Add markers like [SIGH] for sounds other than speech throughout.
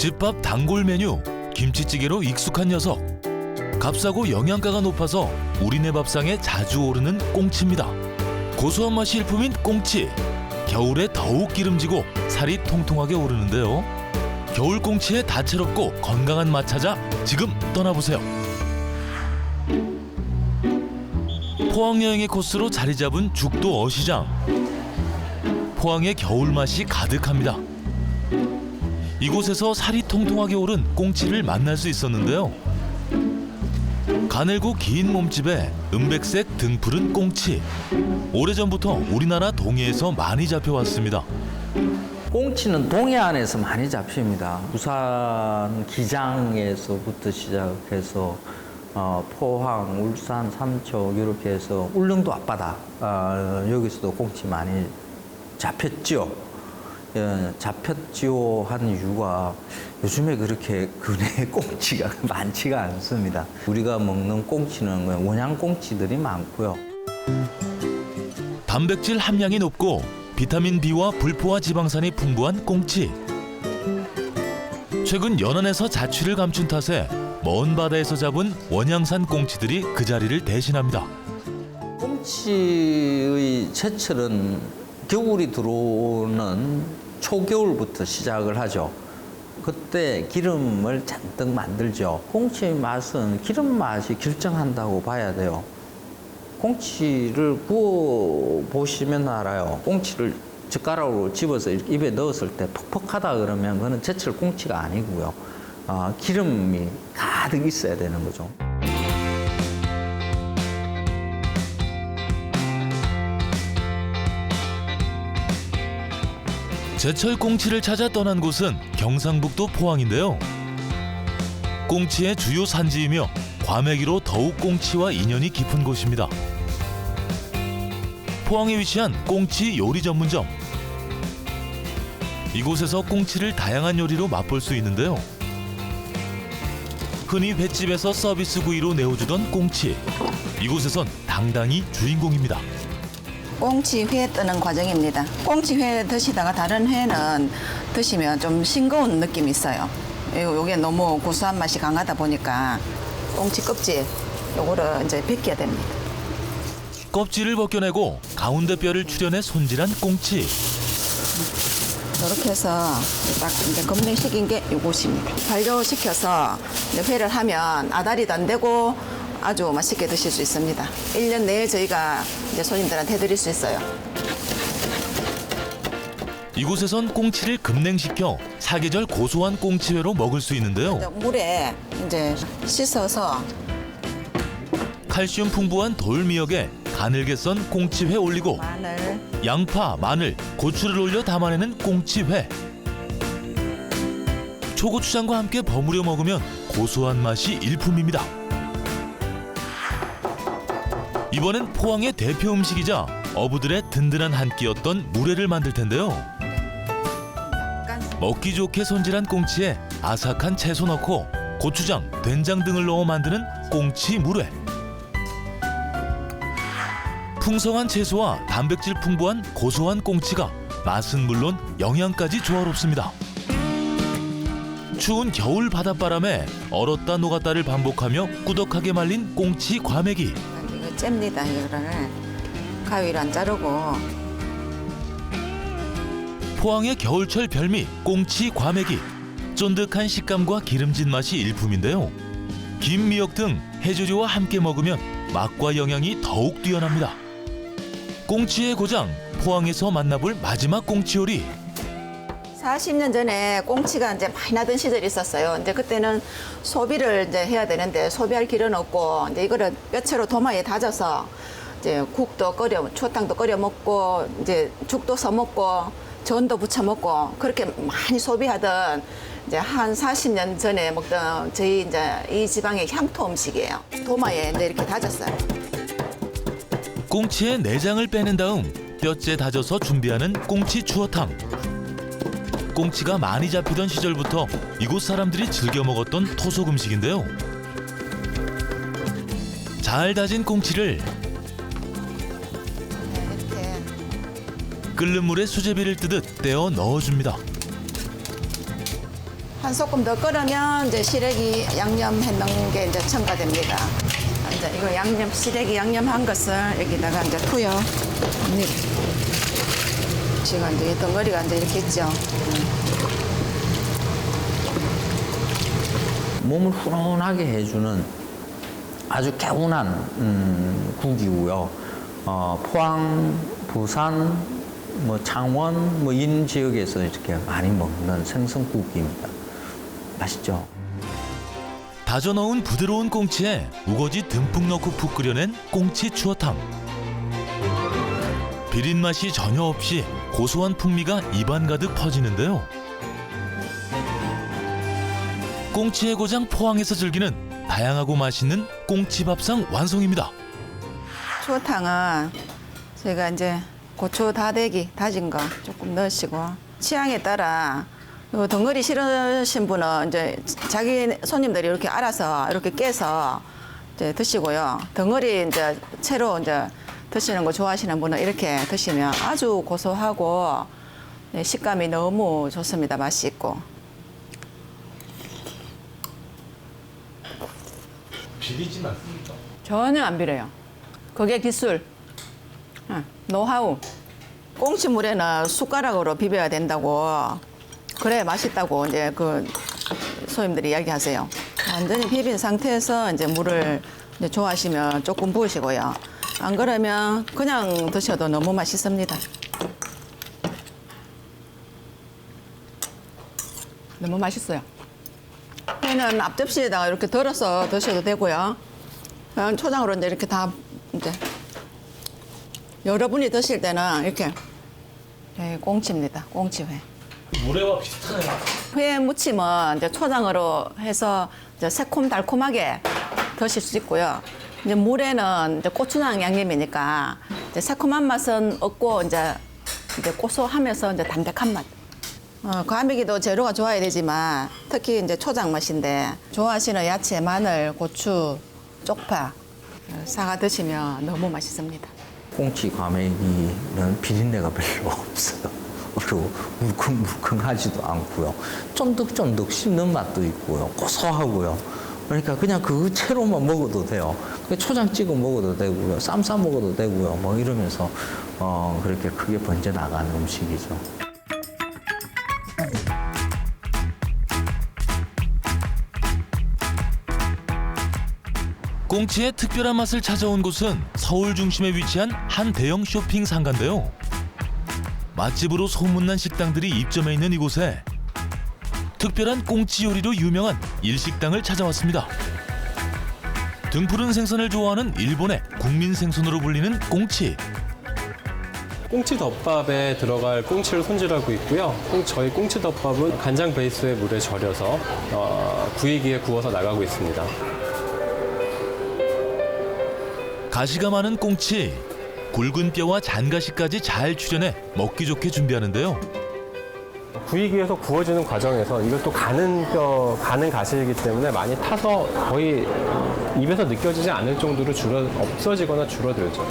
집밥 단골 메뉴 김치찌개로 익숙한 녀석. 값싸고 영양가가 높아서 우리네 밥상에 자주 오르는 꽁치입니다. 고소한 맛이 일품인 꽁치. 겨울에 더욱 기름지고 살이 통통하게 오르는데요. 겨울 꽁치의 다채롭고 건강한 맛 찾아 지금 떠나보세요. 포항 여행의 코스로 자리 잡은 죽도 어시장. 포항의 겨울 맛이 가득합니다. 이곳에서 살이 통통하게 오른 꽁치를 만날 수 있었는데요. 가늘고 긴 몸집에 은백색 등푸른 꽁치. 오래전부터 우리나라 동해에서 많이 잡혀왔습니다. 꽁치는 동해안에서 많이 잡힙니다. 부산 기장에서부터 시작해서 어, 포항, 울산, 삼척 이렇게 해서 울릉도 앞바다 어, 여기서도 꽁치 많이 잡혔죠. 예, 잡혔지요 한 이유가 요즘에 그렇게 근해 [LAUGHS] 꽁치가 [LAUGHS] 많지가 않습니다. 우리가 먹는 꽁치는 원양 꽁치들이 많고요. 단백질 함량이 높고 비타민 B와 불포화 지방산이 풍부한 꽁치. 최근 연안에서 자취를 감춘 탓에 먼 바다에서 잡은 원양산 꽁치들이 그 자리를 대신합니다. 꽁치의 제철은 겨울이 들어오는 초겨울부터 시작을 하죠. 그때 기름을 잔뜩 만들죠. 꽁치의 맛은 기름 맛이 결정한다고 봐야 돼요. 꽁치를 구워 보시면 알아요. 꽁치를 젓가락으로 집어서 입에 넣었을 때 퍽퍽하다 그러면 그거는 제철 꽁치가 아니고요. 아, 기름이 가득 있어야 되는 거죠. 제철 꽁치를 찾아 떠난 곳은 경상북도 포항인데요. 꽁치의 주요 산지이며 과메기로 더욱 꽁치와 인연이 깊은 곳입니다. 포항에 위치한 꽁치 요리 전문점. 이곳에서 꽁치를 다양한 요리로 맛볼 수 있는데요. 흔히 횟집에서 서비스 구이로 내어주던 꽁치. 이곳에선 당당히 주인공입니다. 꽁치회 뜨는 과정입니다. 꽁치회 드시다가 다른 회는 드시면 좀 싱거운 느낌이 있어요. 요- 요게 너무 고소한 맛이 강하다 보니까 꽁치 껍질 요거를 이제 벗겨야 됩니다. 껍질을 벗겨내고 가운데 뼈를 추려내 손질한 꽁치. 이렇게 해서 딱 이제 검증시킨 게 요것입니다. 발효시켜서 이제 회를 하면 아다리도 안 되고 아주 맛있게 드실 수 있습니다. 1년 내에 저희가 이제 손님들한테 해드릴 수 있어요. 이곳에선 꽁치를 급냉시켜 사계절 고소한 꽁치회로 먹을 수 있는데요. 물에 이제 씻어서 칼슘 풍부한 돌미역에 가늘게 썬 꽁치회 올리고 마늘 양파, 마늘, 고추를 올려 담아내는 꽁치회. 초고추장과 함께 버무려 먹으면 고소한 맛이 일품입니다. 이번엔 포항의 대표 음식이자 어부들의 든든한 한 끼였던 물회를 만들 텐데요. 먹기 좋게 손질한 꽁치에 아삭한 채소 넣고 고추장, 된장 등을 넣어 만드는 꽁치 물회. 풍성한 채소와 단백질 풍부한 고소한 꽁치가 맛은 물론 영양까지 조화롭습니다. 추운 겨울 바닷바람에 얼었다 녹았다를 반복하며 꾸덕하게 말린 꽁치 과메기. 잽니다. 이거를 가위로 안 자르고. 포항의 겨울철 별미 꽁치 과메기. 쫀득한 식감과 기름진 맛이 일품인데요. 김 미역 등 해조류와 함께 먹으면 맛과 영양이 더욱 뛰어납니다. 꽁치의 고장 포항에서 만나볼 마지막 꽁치 요리 40년 전에 꽁치가 이제 많이 나던 시절이 있었어요. 이제 그때는 소비를 이제 해야 되는데 소비할 길은 없고 이제 이거를 뼈채로 도마에 다져서 이제 국도 끓여 추어탕도 끓여 먹고 이제 죽도 써 먹고 전도 부쳐 먹고 그렇게 많이 소비하던 이제 한 40년 전에 먹던 저희 이제 이 지방의 향토 음식이에요. 도마에 이제 이렇게 다졌어요. 꽁치의 내장을 빼낸 다음 뼈째 다져서 준비하는 꽁치 추어탕 꽁치가 많이 잡히던 시절부터 이곳 사람들이 즐겨 먹었던 토속 음식인데요 잘 다진 꽁치를 네, 끓는 물에 수제비를 뜨듯 떼어 넣어줍니다. 한 소끔 더 끓으면 이제 시래기 양념해 놓은 게 이제 첨가됩니다. 이제 이거 양념 시래기 양념한 것을 여기다가 이제 투여합니다. 지금 이제 이 덩어리가 이제 이렇게 있죠. 몸을 후련하게 해주는 아주 개운한 음, 국이고요. 어, 포항, 부산, 뭐 창원, 뭐 이런 지역에서 이렇게 많이 먹는 생선국입니다. 맛있죠. 다져 넣은 부드러운 꽁치에 우거지 듬뿍 넣고 푹 끓여낸 꽁치 추어탕. 비린 맛이 전혀 없이 고소한 풍미가 입안 가득 퍼지는데요. 꽁치의 고장 포항에서 즐기는 다양하고 맛있는 꽁치 밥상 완성입니다. 추어탕은 제가 이제 고추 다대기 다진 거 조금 넣으시고 취향에 따라 요 덩어리 싫으신 분은 이제 자기 손님들이 이렇게 알아서 이렇게 깨서 이제 드시고요. 덩어리 이제 채로 이제 드시는 거 좋아하시는 분은 이렇게 드시면 아주 고소하고 네, 식감이 너무 좋습니다. 맛이 있고. 비리진 않습니까? 전혀 안 비려요. 그게 기술. 응, 노하우. 꽁치물에는 숟가락으로 비벼야 된다고. 그래 맛있다고 이제 그 소님들이 이야기하세요. 완전히 비빈 상태에서 이제 물을 이제 좋아하시면 조금 부으시고요. 안 그러면 그냥 드셔도 너무 맛있습니다. 너무 맛있어요. 회는 앞접시에다가 이렇게 덜어서 드셔도 되고요. 초장으로 이제 이렇게 다 이제 여러분이 드실 때는 이렇게 네, 꽁치입니다. 꽁치회. 물회와 비슷하네요. 회 무침은 이제 초장으로 해서 이제 새콤달콤하게 드실 수 있고요. 이제 물에는 이제 고추장 양념이니까 이제 새콤한 맛은 없고 이제 이제 고소하면서 이제 담백한 맛. 어, 과메기도 재료가 좋아야 되지만 특히 이제 초장 맛인데 좋아하시는 야채, 마늘, 고추, 쪽파 어, 사가 드시면 너무 맛있습니다. 꽁치 과메기는 비린내가 별로 없어요. 그리고 물컹물컹하지도 않고요. 쫀득쫀득 씹는 맛도 있고요. 고소하고요. 그러니까 그냥 그 채로만 먹어도 돼요. 그 초장 찍어 먹어도 되고요. 쌈 싸 먹어도 되고요. 뭐 이러면서 어, 그렇게 크게 번져 나가는 음식이죠. 꽁치의 특별한 맛을 찾아온 곳은 서울 중심에 위치한 한 대형 쇼핑 상가인데요. 맛집으로 소문난 식당들이 입점해 있는 이곳에 특별한 꽁치 요리로 유명한 일식당을 찾아왔습니다. 등푸른 생선을 좋아하는 일본의 국민 생선으로 불리는 꽁치. 꽁치 덮밥에 들어갈 꽁치를 손질하고 있고요. 꽁- 저희 꽁치 덮밥은 간장 베이스의 물에 절여서 어, 구이기에 구워서 나가고 있습니다. 가시가 많은 꽁치. 굵은 뼈와 잔가시까지 잘 추려내 먹기 좋게 준비하는데요. 구이기에서 구워지는 과정에서 이것도 가는 뼈, 가는 가시이기 때문에 많이 타서 거의 입에서 느껴지지 않을 정도로 줄어 없어지거나 줄어들죠.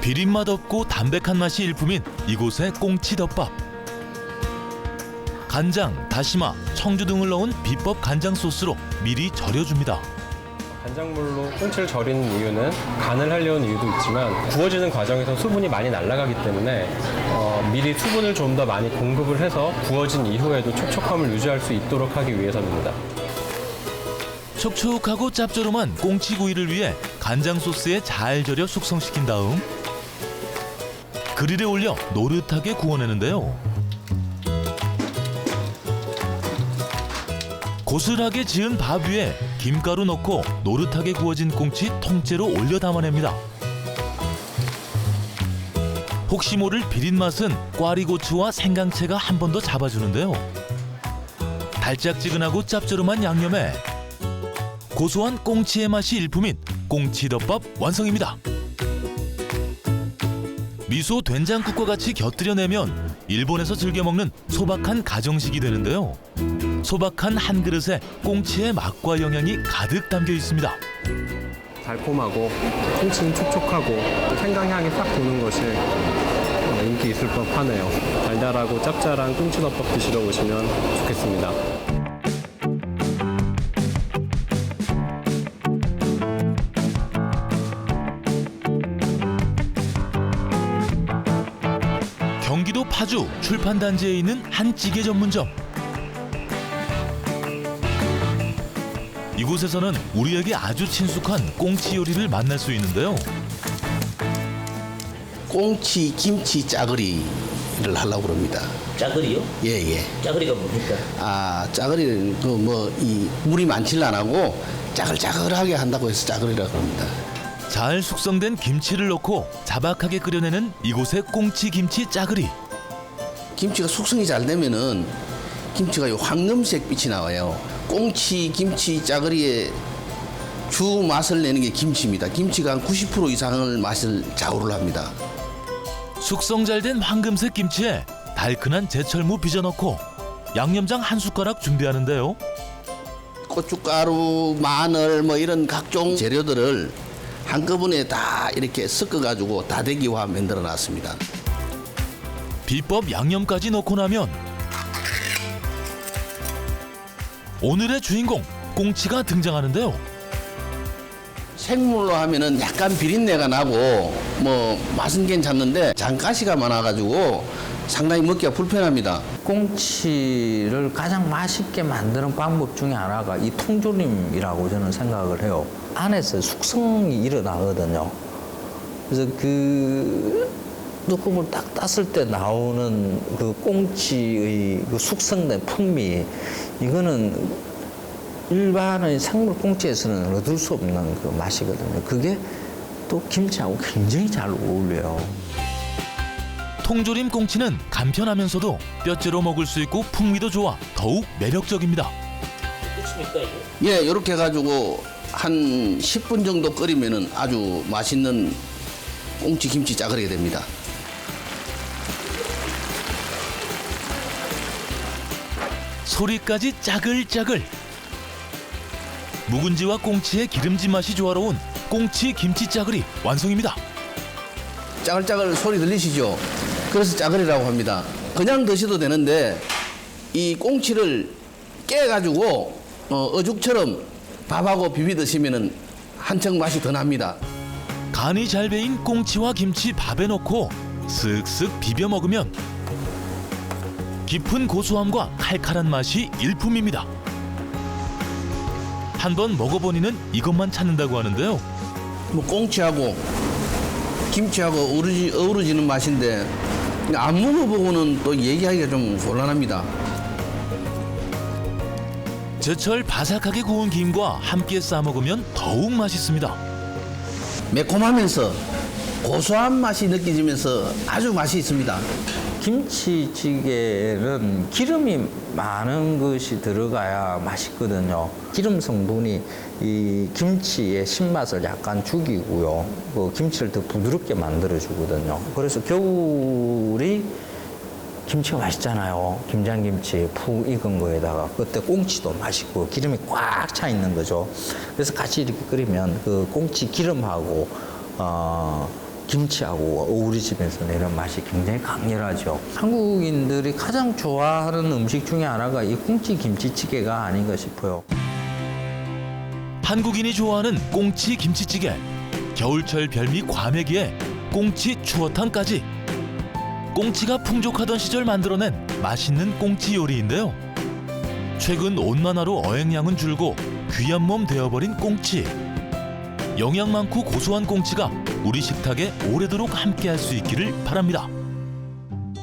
비린맛 없고 담백한 맛이 일품인 이곳의 꽁치 덮밥. 간장, 다시마, 청주 등을 넣은 비법 간장 소스로 미리 절여줍니다. 간장물로 꽁치를 절이는 이유는 간을 하려는 이유도 있지만 구워지는 과정에서 수분이 많이 날아가기 때문에 어, 미리 수분을 좀 더 많이 공급을 해서 구워진 이후에도 촉촉함을 유지할 수 있도록 하기 위해서입니다. 촉촉하고 짭조름한 꽁치구이를 위해 간장 소스에 잘 절여 숙성시킨 다음 그릴에 올려 노릇하게 구워내는데요. 고슬하게 지은 밥 위에 김가루 넣고 노릇하게 구워진 꽁치 통째로 올려 담아냅니다. 혹시 모를 비린 맛은 꽈리고추와 생강채가 한 번 더 잡아주는데요. 달짝지근하고 짭조름한 양념에 고소한 꽁치의 맛이 일품인 꽁치덮밥 완성입니다. 미소 된장국과 같이 곁들여내면 일본에서 즐겨 먹는 소박한 가정식이 되는데요. 소박한 한 그릇에 꽁치의 맛과 영양이 가득 담겨 있습니다. 달콤하고 꽁치는 촉촉하고 생강향이 싹 도는 것이 인기 있을 법하네요. 달달하고 짭짤한 꽁치덮밥 드시러 오시면 좋겠습니다. 경기도 파주 출판단지에 있는 한 찌개 전문점. 이곳에서는 우리에게 아주 친숙한 꽁치 요리를 만날 수 있는데요. 꽁치 김치 짜글이를 하려고 그럽니다. 짜글이요? 예, 예. 짜글이가 뭡니까? 아, 짜글이는 그 뭐 이 물이 많지는 안 하고 짜글짜글하게 한다고 해서 짜글이라고 합니다. 잘 숙성된 김치를 넣고 자박하게 끓여내는 이곳의 꽁치 김치 짜글이. 김치가 숙성이 잘 되면은 김치가 이 황금색 빛이 나와요. 꽁치 김치 짜글이의 주 맛을 내는 게 김치입니다. 김치가 한 90% 이상을 맛을 좌우를 합니다. 숙성 잘 된 황금색 김치에 달큰한 제철무 빚어 넣고 양념장 한 숟가락 준비하는데요. 고춧가루, 마늘 뭐 이런 각종 재료들을 한꺼번에 다 이렇게 섞어가지고 다대기화 만들어 놨습니다. 비법 양념까지 넣고 나면 오늘의 주인공 꽁치가 등장하는데요. 생물로 하면은 약간 비린내가 나고 뭐 맛은 괜찮는데 장가시가 많아가지고 상당히 먹기가 불편합니다. 꽁치를 가장 맛있게 만드는 방법 중에 하나가 이 통조림이라고 저는 생각을 해요. 안에서 숙성이 일어나거든요. 그래서 그 뚜껑을 딱 땄을 때 나오는 그 꽁치의 그 숙성된 풍미 이거는 일반의 생물 꽁치에서는 얻을 수 없는 그 맛이거든요. 그게 또 김치하고 굉장히 잘 어울려요. 통조림 꽁치는 간편하면서도 뼈째로 먹을 수 있고 풍미도 좋아 더욱 매력적입니다. 끝입니까 이게? 예, 이렇게 해가지고 한 10분 정도 끓이면은 아주 맛있는 꽁치 김치 짜그리게 됩니다. 소리까지 짜글짜글. 묵은지와 꽁치의 기름진 맛이 조화로운 꽁치 김치 짜글이 완성입니다. 짜글짜글 소리 들리시죠? 그래서 짜글이라고 합니다. 그냥 드셔도 되는데 이 꽁치를 깨가지고 어, 어죽처럼 밥하고 비비 드시면은 한층 맛이 더 납니다. 간이 잘 배인 꽁치와 김치 밥에 넣고 쓱쓱 비벼 먹으면 깊은 고소함과 칼칼한 맛이 일품입니다. 한 번 먹어보니는 이것만 찾는다고 하는데요. 뭐 꽁치하고 김치하고 어우러지, 어우러지는 맛인데 안 먹어보고는 또 얘기하기가 좀 곤란합니다. 제철 바삭하게 구운 김과 함께 싸 먹으면 더욱 맛있습니다. 매콤하면서 고소한 맛이 느껴지면서 아주 맛이 있습니다. 김치찌개는 기름이 많은 것이 들어가야 맛있거든요. 기름 성분이 이 김치의 신맛을 약간 죽이고요. 그 김치를 더 부드럽게 만들어주거든요. 그래서 겨울이 김치가 맛있잖아요. 김장김치 푹 익은 거에다가 그때 꽁치도 맛있고 기름이 꽉 차 있는 거죠. 그래서 같이 이렇게 끓이면 그 꽁치 기름하고 어, 김치하고 어우러지면서 내는 맛이 굉장히 강렬하죠. 한국인들이 가장 좋아하는 음식 중에 하나가 이 꽁치 김치찌개가 아닌가 싶어요. 한국인이 좋아하는 꽁치 김치찌개, 겨울철 별미 과메기에 꽁치 추어탕까지. 꽁치가 풍족하던 시절 만들어낸 맛있는 꽁치 요리인데요. 최근 온난화로 어획량은 줄고 귀한 몸 되어버린 꽁치. 영양 많고 고소한 꽁치가 우리 식탁에 오래도록 함께할 수 있기를 바랍니다.